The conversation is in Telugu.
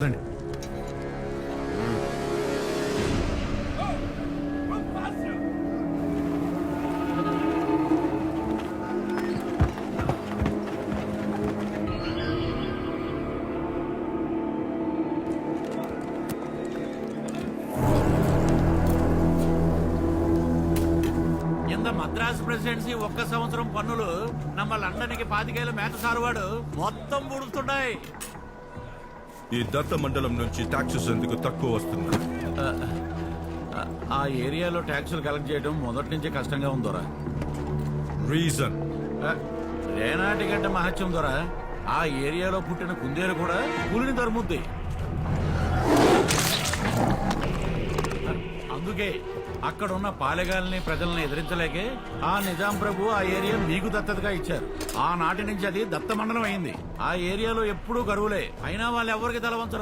రండి మద్రాసు ప్రెసిడెన్సీ ఒక్క సంవత్సరం పన్నులు నమ్మ లండన్కి పాతికేళ్ళ మేత సారువాడు మొత్తం పుడుతున్నాయి ఈ దత్త మండలం నుంచి టాక్సెస్ ఎందుకు తక్కువ వస్తున్నాయి? ఆ ఏరియాలో ట్యాక్సులు కలెక్ట్ చేయడం మొదటి నుంచి కష్టంగా ఉందోరా రీజన్ రేనాటి గంట మహత్యం దొరా. ఆ ఏరియాలో పుట్టిన కుందేలు కూడా పులిని తరుముద్ది. అందుకే అక్కడున్న పాలెగాల్ని ప్రజల్ని ఎదిరించలేకే. ఆ నిజాం ప్రభు ఆ ఏరియా మీకు దత్తతగా ఇచ్చారు. ఆ నాటి నుంచి అది దత్త మండలం అయింది. ఆ ఏరియాలో ఎప్పుడూ కరువులే అయినా వాళ్ళు ఎవరికి తలవంచరు.